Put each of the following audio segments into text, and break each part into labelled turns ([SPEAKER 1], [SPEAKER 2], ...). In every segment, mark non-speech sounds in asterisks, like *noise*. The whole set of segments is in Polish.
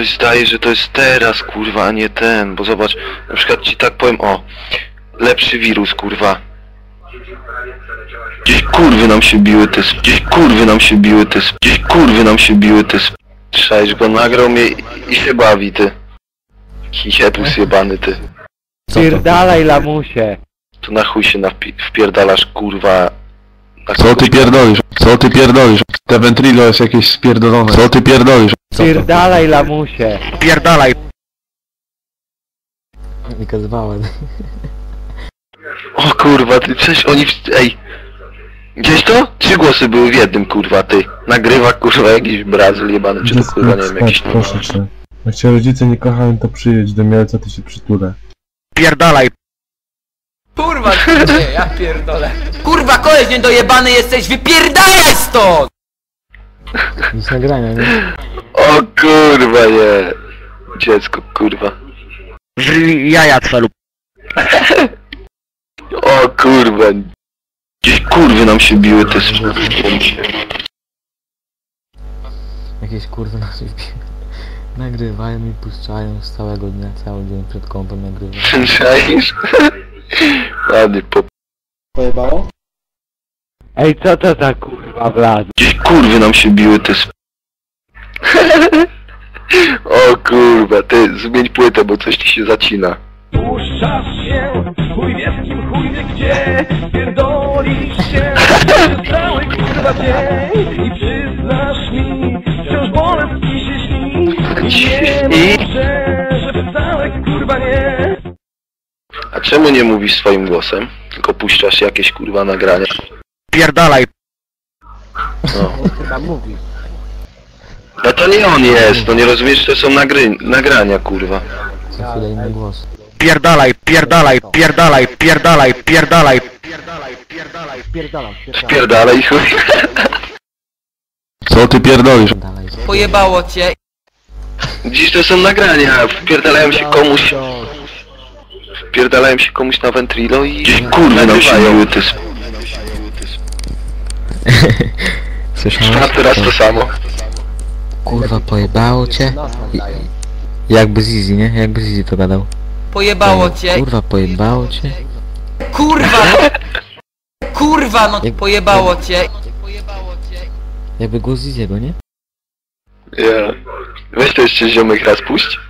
[SPEAKER 1] coś zdaje, że to jest teraz, kurwa, a nie ten, bo zobacz, na przykład ci tak powiem, o, lepszy wirus, kurwa. Gdzieś kurwy nam się biły te, sp- gdzieś kurwy nam się biły te, sp- gdzieś kurwy nam się biły te, sp- Trzeba, go nagrał mnie i, się bawi, ty. Hichetus jebany, ty.
[SPEAKER 2] Pierdalaj lamusie.
[SPEAKER 1] To na chuj się napi- wpierdalasz, kurwa. Na
[SPEAKER 3] Co ty pierdolisz? Co ty pierdolisz? Te ventrilo jest jakieś spierdolone. Co ty pierdolisz?
[SPEAKER 2] Pierdalaj lamusie.
[SPEAKER 1] Pierdalaj.
[SPEAKER 4] Wykazywałem.
[SPEAKER 1] O kurwa, ty przecież oni... w- Ej! Gdzieś to? Trzy głosy były w jednym, kurwa, ty. Nagrywa, kurwa, jakiś Brazyl jebany, czy to kurwa, nie wiem, jakiś...
[SPEAKER 5] proszę cię. Jak cię rodzice nie kochają, to przyjedź do Mielca, ty się przytulę.
[SPEAKER 1] Pierdalaj.
[SPEAKER 6] Kurwa, *laughs* nie, ja pierdolę. Kurwa, koleś niedojebany jesteś, wypierdalaj stąd!
[SPEAKER 4] Nic nagrania, nie?
[SPEAKER 1] O kurwa, nie. Dziecko, kurwa.
[SPEAKER 2] Jaja twelu.
[SPEAKER 1] O kurwa. Gdzieś kurwy nam się biły, te... sp-
[SPEAKER 4] Jakieś kurwy na siebie. Nagrywają i puszczają z całego dnia, cały dzień przed kąpem nagrywają.
[SPEAKER 1] Czaisz? Ładnie, po...
[SPEAKER 2] Ej, co to za kurwa wlazł?
[SPEAKER 1] Gdzieś kurwy nam się biły, te... sp- *laughs* O kurwa, ty, zmień płytę, bo coś ci się zacina.
[SPEAKER 7] Puszczasz się, chuj wie z kim, chuj wie gdzie Pierdolisz się cały kurwa dzień I przyznasz mi, wciąż bolesni się śni Nie *laughs* może, że wcale kurwa nie
[SPEAKER 1] A czemu nie mówisz swoim głosem? Tylko puszczasz jakieś kurwa nagrania.
[SPEAKER 2] Pierdalaj.
[SPEAKER 1] No.
[SPEAKER 2] Chyba mówi.
[SPEAKER 1] no to nie on jest, no nie rozumiesz, to są nagry nagrania kurwa.
[SPEAKER 4] Co chwilę inny głos.
[SPEAKER 2] Pierdalaj, pierdalaj, pierdalaj, pierdalaj, pierdalaj.
[SPEAKER 1] Spierdalaj chuj.
[SPEAKER 3] Co ty pierdolisz?
[SPEAKER 6] Pojebało cię.
[SPEAKER 1] Dziś to są nagrania, wpierdalają się komuś... Wpierdalają się komuś na ventrilo i... Gdzieś kurwy nam *laughs*
[SPEAKER 4] Słyszałeś?
[SPEAKER 1] teraz to samo.
[SPEAKER 4] Kurwa, pojebało cię? I- Jakby Zizi, nie? Jakby Zizi to gadał.
[SPEAKER 6] Pojebało cię.
[SPEAKER 4] Kurwa, pojebało cię?
[SPEAKER 6] Kurwa! *laughs* Kurwa, no
[SPEAKER 4] Jak-
[SPEAKER 6] pojebało cię.
[SPEAKER 4] Jakby głos Ziziego, nie?
[SPEAKER 1] Ja. Weź to jeszcze ziomek raz puść.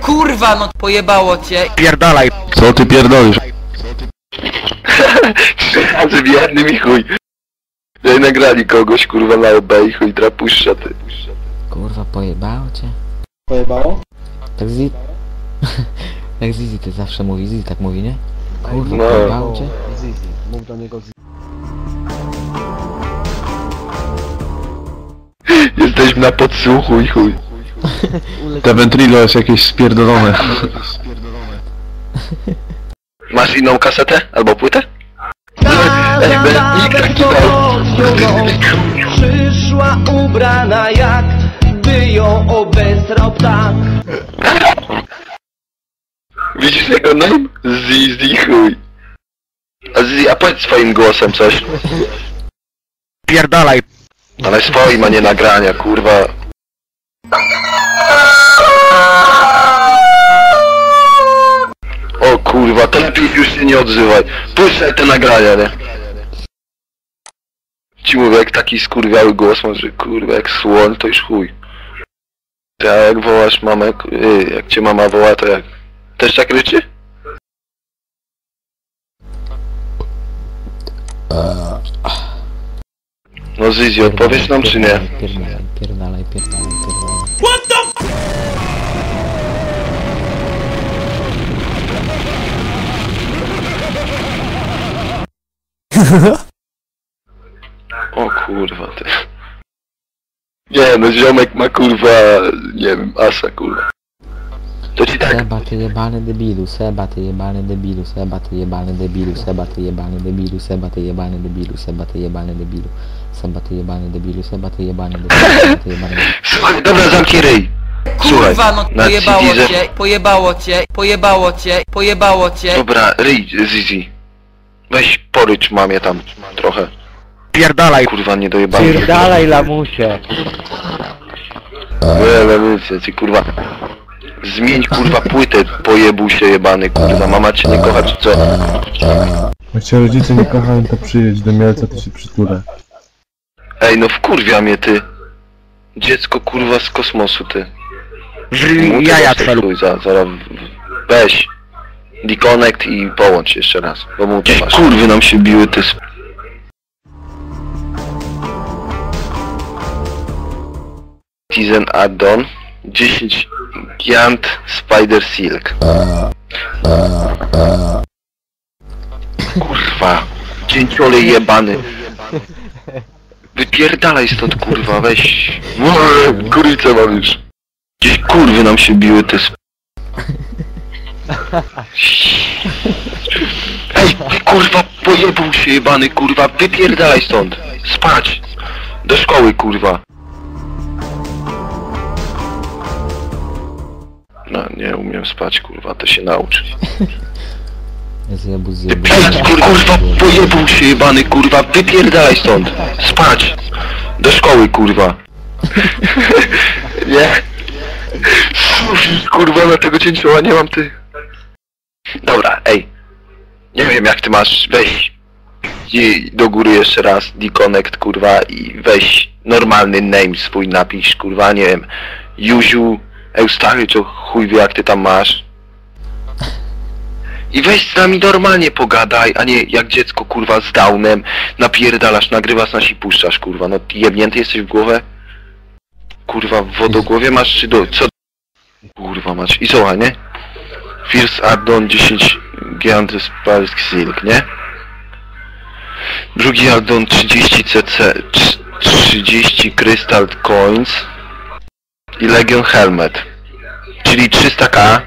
[SPEAKER 6] Kurwa, no pojebało cię.
[SPEAKER 2] Pierdalaj.
[SPEAKER 3] Co ty pierdolisz?
[SPEAKER 1] Trzy razy w jednym i chuj. Tutaj nagrali kogoś kurwa na OB i chuj drapuszcza ty.
[SPEAKER 4] Kurwa, pojebało cię? Pojebało? Tak *laughs* Zizi... Jak Zizi ty zawsze mówi, Zizi tak mówi, nie? Kurwa,
[SPEAKER 1] No.
[SPEAKER 4] pojebało cię? *laughs*
[SPEAKER 1] Jesteśmy na podsłuchu i chuj.
[SPEAKER 3] Te ventrilo jest jakieś spierdolone.
[SPEAKER 1] Masz inną kasetę? Albo płytę? Taki dał.
[SPEAKER 7] Przyszła ubrana jak by ją obesrał ptak
[SPEAKER 1] Widzisz jego name? Zizi chuj. A Zizi, a powiedz swoim głosem coś.
[SPEAKER 2] Pierdalaj.
[SPEAKER 1] Ale swoim, a nie nagrania, kurwa. O kurwa, to lepiej już się nie odzywaj. Puszczaj te nagrania, nie? Ci mówię, jak taki skurwiały głos masz, że kurwa, jak słoń, to już chuj. Ty, a jak wołasz mamę, y, jak cię mama woła, to jak? Też tak ryczy? No Zizi, odpowiesz nam czy nie?
[SPEAKER 4] Pierdalaj, pierdalaj, pierdalaj, pierdalaj.
[SPEAKER 1] O *laughs* kurwa ty. Nie no ziomek ma kurwa, nie wiem, asa kurwa. To ci tak,
[SPEAKER 4] Seba ty jebany debilu, Seba ty jebany debilu, Seba ty jebany debilu, Seba ty jebany debilu, Seba ty jebany debilu, Seba ty jebany debilu, Seba ty jebany debilu, Seba ty jebany debilu, Seba ty jebany debilu. *laughs*
[SPEAKER 1] słuchaj, dobra zamknij ryj. Słuchaj,
[SPEAKER 6] Kurwa, no
[SPEAKER 1] na
[SPEAKER 6] pojebało
[SPEAKER 1] CD,
[SPEAKER 6] cię. Pojebało cię. Pojebało cię. Pojebało cię.
[SPEAKER 1] Dobra, ryj Zizi. Weź porycz mamie tam trochę.
[SPEAKER 2] Pierdalaj.
[SPEAKER 1] Kurwa nie dojebany.
[SPEAKER 2] Pierdalaj lamusie.
[SPEAKER 1] Nie, rewolucja, ty kurwa. Zmień kurwa płytę, pojebuł się jebany kurwa, mama cię nie kocha czy co?
[SPEAKER 5] Jak cię rodzice nie kochają, to przyjedź do Mielca, to się przytulę.
[SPEAKER 1] Ej no wkurwia mnie ty. Dziecko kurwa z kosmosu ty.
[SPEAKER 2] Żryj
[SPEAKER 1] Mu
[SPEAKER 2] jaja
[SPEAKER 1] chuj, za, zaraz w- weź. Deconnect i połącz jeszcze raz, bo mu to masz. Kurwy nam się biły te sp... Tizen addon 10 Giant Spider Silk. Kurwa, dzięciole jebany. Wypierdalaj stąd kurwa, weź. Kuricę mam już. Gdzieś kurwy nam się biły te sp... Ej, kurwa, pojebał się jebany, kurwa, wypierdalaj stąd. Spać. Do szkoły, kurwa. No, nie umiem spać, kurwa, to się nauczy.
[SPEAKER 4] Zjebu, zjebu.
[SPEAKER 1] Ej, kur, kurwa, pojebał się jebany, kurwa, wypierdalaj stąd. Spać. Do szkoły, kurwa. *laughs* nie. Kurwa, na tego cięcioła nie mam, ty. Dobra, ej. Nie wiem jak ty masz, weź i do góry jeszcze raz, deconnect, kurwa, i weź normalny name swój napisz, kurwa, nie wiem, Juziu, Eustachy, to chuj wie jak ty tam masz. I weź z nami normalnie pogadaj, a nie jak dziecko, kurwa, z downem, napierdalasz, nagrywasz nas i puszczasz, kurwa, no jebnięty jesteś w głowę? Kurwa, w wodogłowie masz, czy do, co? Kurwa masz, i słuchaj, nie? First addon 10 Gigantes Spark Silk, nie? Drugi addon 30 CC, trz- 30 Crystal Coins i Legion Helmet, czyli 300k.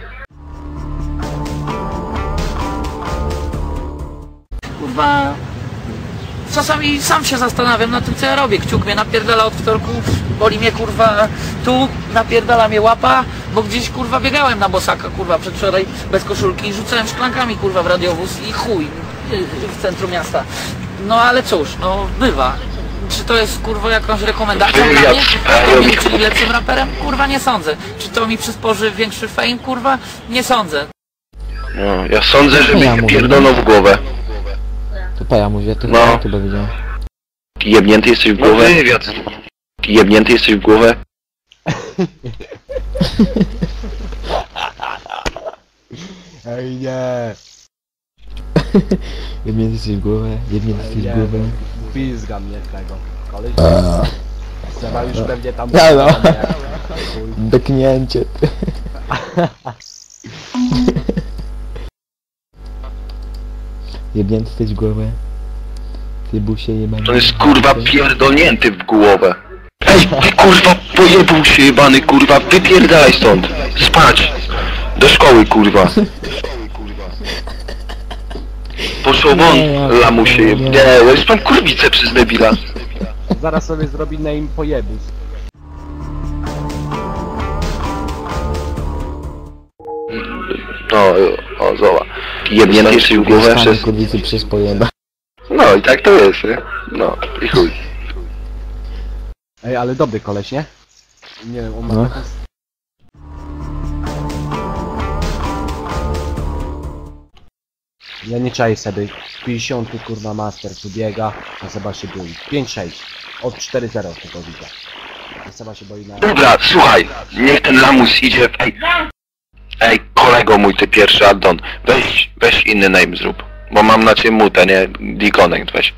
[SPEAKER 6] Kurwa... Czasami sam się zastanawiam nad tym, co ja robię. Kciuk mnie napierdala od wtorku, boli mnie kurwa tu, napierdala mnie łapa, bo gdzieś kurwa biegałem na bosaka kurwa przedwczoraj bez koszulki i rzucałem szklankami kurwa w radiowóz i chuj w centrum miasta. No ale cóż, no bywa. Czy to jest kurwa jakąś rekomendacją
[SPEAKER 1] Ja
[SPEAKER 6] dla mnie? Żeby
[SPEAKER 1] mi-
[SPEAKER 6] być lepszym raperem? Kurwa nie sądzę. Czy to mi przysporzy większy fame? Kurwa nie sądzę.
[SPEAKER 1] No, ja sądzę, że
[SPEAKER 4] Ja
[SPEAKER 1] mi
[SPEAKER 4] mówię.
[SPEAKER 1] pierdolą w głowę.
[SPEAKER 4] To pa, ja mówię, ty
[SPEAKER 1] No.
[SPEAKER 4] no. chyba widział.
[SPEAKER 1] Jebnięty jesteś w głowę? Jebnięty jesteś w głowę?
[SPEAKER 8] Ej nie,
[SPEAKER 4] Jebnięty jesteś w głowę, jebnięty jesteś w głowę.
[SPEAKER 8] Pizga mnie tego. Koleś Trzeba już pewnie tam...
[SPEAKER 4] Ja no. Beknięcie. ty. Jebnięty jesteś w głowę. Ty busie jebany.
[SPEAKER 1] On jest kurwa pierdolnięty w głowę. Ej, ty kurwa pojebał się jebany, kurwa, wypierdalaj stąd. Spać. Do szkoły, kurwa. *laughs* Poszło won, lamusie jeb... Nie, ja już mam kurwicę przez debila.
[SPEAKER 8] Zaraz sobie zrobi name pojebus.
[SPEAKER 1] No, o, zoła. Jebnięty w głowę przez...
[SPEAKER 4] kurwicy przez pojeba.
[SPEAKER 1] No i tak to jest, nie? No, i chuj.
[SPEAKER 8] Ej, ale dobry koleś, nie? Nie wiem, on ma
[SPEAKER 4] No.
[SPEAKER 8] taką... Ja nie czaję sobie. 50 kurwa master tu a Seba się boi. 5-6. Od 4-0 tego widzę. A Seba się boi na...
[SPEAKER 1] Dobra, słuchaj, niech ten lamus idzie, ej. Ej, kolego mój, ty pierwszy addon, weź, weź inny name zrób. Bo mam na ciebie mutę, nie? Deconnect weź.